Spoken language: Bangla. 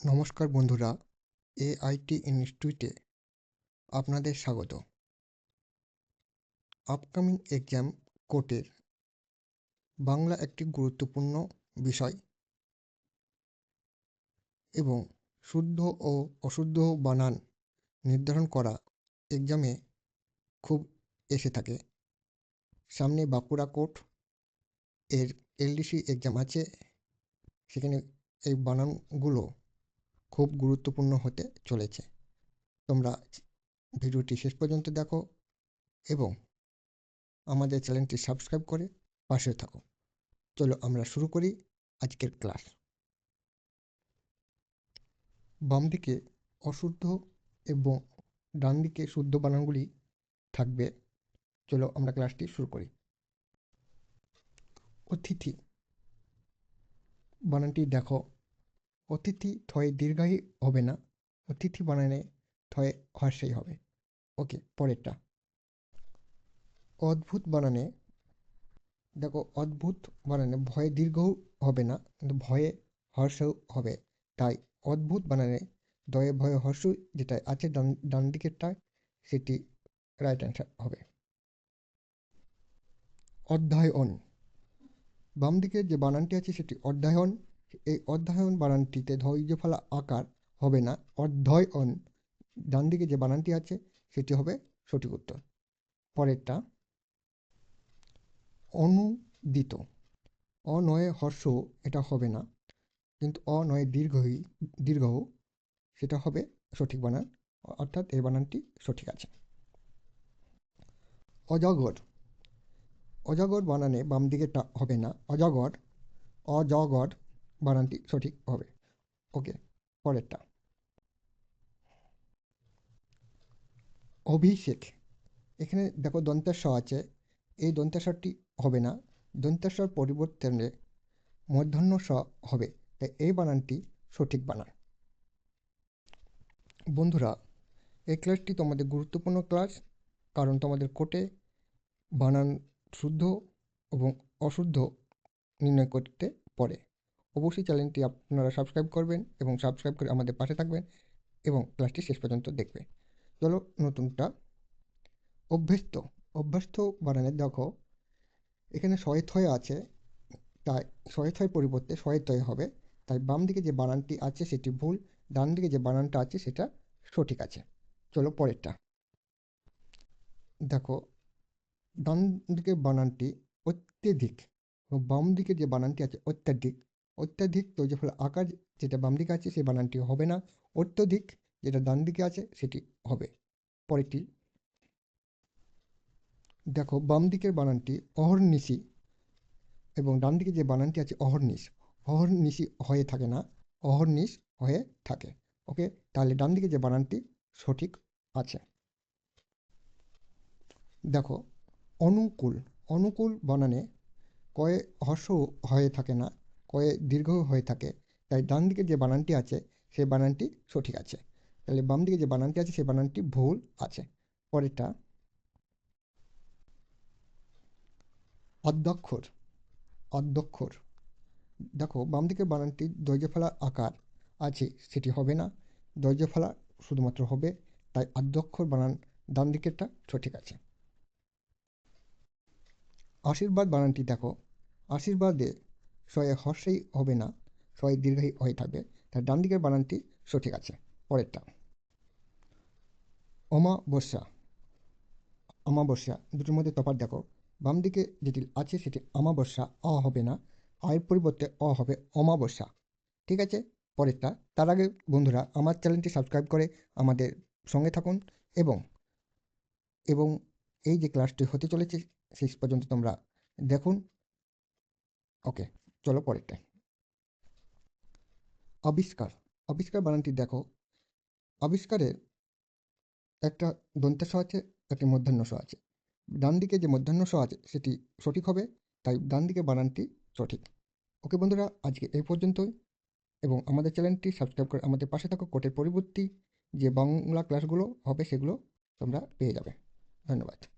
নমস্কার বন্ধুরা, এআইটি ইনস্টিটিউটে আপনাদের স্বাগত। আপকামিং এক্সাম কোর্টের বাংলা একটি গুরুত্বপূর্ণ বিষয় এবং শুদ্ধ ও অশুদ্ধ বানান নির্ধারণ করা এক্সামে খুব এসে থাকে। সামনে বাঁকুড়া কোর্ট এর এলডিসি এক্সাম আছে, সেখানে এই বানানগুলো খুব গুরুত্বপূর্ণ হতে চলেছে। তোমরা ভিডিওটি শেষ পর্যন্ত দেখো এবং আমাদের চ্যানেলটি সাবস্ক্রাইব করে পাশে থাকো। চলো আমরা শুরু করি আজকের ক্লাস। বাম দিকে অশুদ্ধ এবং ডান দিকে শুদ্ধ বানানগুলি থাকবে। চলো আমরা ক্লাসটি শুরু করি। অতিথি বানানটি দেখো। অতিথি থয়ে দীর্ঘায়ী হবে না। অতিথি বানানে থয়ে হর্ষেই হবে। ওকে, পরেরটা। অদ্ভুত বানানে। দেখো, অদ্ভুত বানানে। ভয়ে দীর্ঘও হবে না, কিন্তু ভয়ে হর্ষও হবে। তাই অদ্ভুত বানানে দয়ে ভয়ে হর্ষ যেটা আছে ডান ডান দিকেরটায়, সেটি রাইট অ্যান্সার হবে। অধ্যায়ন। বাম দিকের যে বানানটি আছে সেটি অধ্যায়ন। এই অধ্যায়ন বানানটিতে ধৈর্য ফলা আকার হবে না। অধ্যয়ন, ডান দিকে যে বানানটি আছে, সেটি হবে সঠিক উত্তর। পরেরটা, অনুদিত। অনয়ে হর্ষ, এটা হবে না। কিন্তু অনয়ে দীর্ঘই, দীর্ঘ, সেটা হবে সঠিক বানান। অর্থাৎ এই বানানটি সঠিক আছে। অজগর। অজগর বানানে বাম দিকেটা হবে না। অজগর অজগর বানানটি সঠিক হবে। ওকে, পরেরটা। অভিষেক। এখানে দেখো দন্তেশ্ব আছে। এই দন্তেশ্বরটি হবে না। দন্তেশ্বর পরিবর্তনে মূর্ধন্য স হবে। তাই এই বানানটি সঠিক বানান। বন্ধুরা, এই ক্লাসটি তোমাদের গুরুত্বপূর্ণ ক্লাস, কারণ তোমাদের কোর্টে বানান শুদ্ধ এবং অশুদ্ধ নির্ণয় করতে পারে অবশ্যই চ্যানেলটি আপনারা সাবস্ক্রাইব করবেন এবং সাবস্ক্রাইব করে আমাদের পাশে থাকবেন এবং ক্লাসটি শেষ পর্যন্ত দেখবে চলো নতুনটা। অভ্যস্ত। অভ্যস্ত বানানের দেখো, এখানে শয়েথয় আছে, তাই শয়েথয় পরিবর্তে শয়েথয় হবে। তাই বাম দিকে যে বানানটি আছে সেটি ভুল, ডান দিকে যে বানানটা আছে সেটা সঠিক আছে। চলো পরেরটা। দেখো, ডান দিকের বানানটি অত্যধিক বাম দিকে যে বানানটি আছে অত্যাধিক। অত্যাধিক তৈরি ফলে আকার যেটা বাম দিকে আছে, সেই বানানটি হবে না। অত্যধিক যেটা ডান দিকে আছে, সেটি হবে। পরেরটি। দেখো, বাম দিকের বানানটি অহর্নিশি এবং ডান দিকে যে বানানটি আছে, অহর্নিশ। অহর্নিশি হয়ে থাকে না, অহর্নিশ হয়ে থাকে। ওকে? তাহলে ডান দিকে যে বানানটি সঠিক আছে। দেখো, অনুকূল। অনুকূল বানানে কয়ে হর্ষ হয়ে থাকে না কয়ে দীর্ঘ হয়ে থাকে। তাই ডান দিকে যে বানানটি আছে সেই বানানটি সঠিক আছে। তাহলে বাম দিকে যে বানানটি আছে সেই বানানটি ভুল আছে। পরেরটা। অধ্যক্ষর। অধ্যক্ষর। দেখো, বাম দিকের বানানটি দৈর্য ফেলা আকার আছে, সেটি হবে না। দৈর্য ফেলা শুধুমাত্র হবে, তাই অধ্যক্ষর বানান ডান দিকেরটা সঠিক আছে। আশীর্বাদ বানানটি দেখো। আশীর্বাদে শয়ে হর্ষেই হবে না শয়ে দীর্ঘই হয়ে থাকবে। তার ডান দিকের বানানটি সঠিক আছে। পরেরটা। অমাবস্যা। অমাবস্যা। দুটোর মধ্যে তফাৎ দেখো। বাম দিকে যেটি আছে সেটি অমাবস্যা, অ হবে না। আয়ের পরিবর্তে অ হবে অমাবস্যা। ঠিক আছে? পরেরটা। তার আগে বন্ধুরা, আমার চ্যানেলটি সাবস্ক্রাইব করে আমাদের সঙ্গে থাকুন এবং এবং এই যে ক্লাসটি হতে চলেছে, শেষ পর্যন্ত তোমরা দেখুন। ওকে। চলো পরেরটা। আবিষ্কার। আবিষ্কার বানানটি দেখো। আবিষ্কারের একটা দন্তেশ আছে, একটি মধ্যাহ্নস আছে। ডান দিকে যে মধ্যাহ্নস আছে, সেটি সঠিক হবে, তাই ডান দিকে বানানটি সঠিক। ওকে বন্ধুরা, আজকে এই পর্যন্তই। এবং আমাদের চ্যানেলটি সাবস্ক্রাইব করে আমাদের পাশে থাকো। কোর্টের পরিবর্তী যে বাংলা ক্লাসগুলো হবে, সেগুলো তোমরা পেয়ে যাবে। ধন্যবাদ।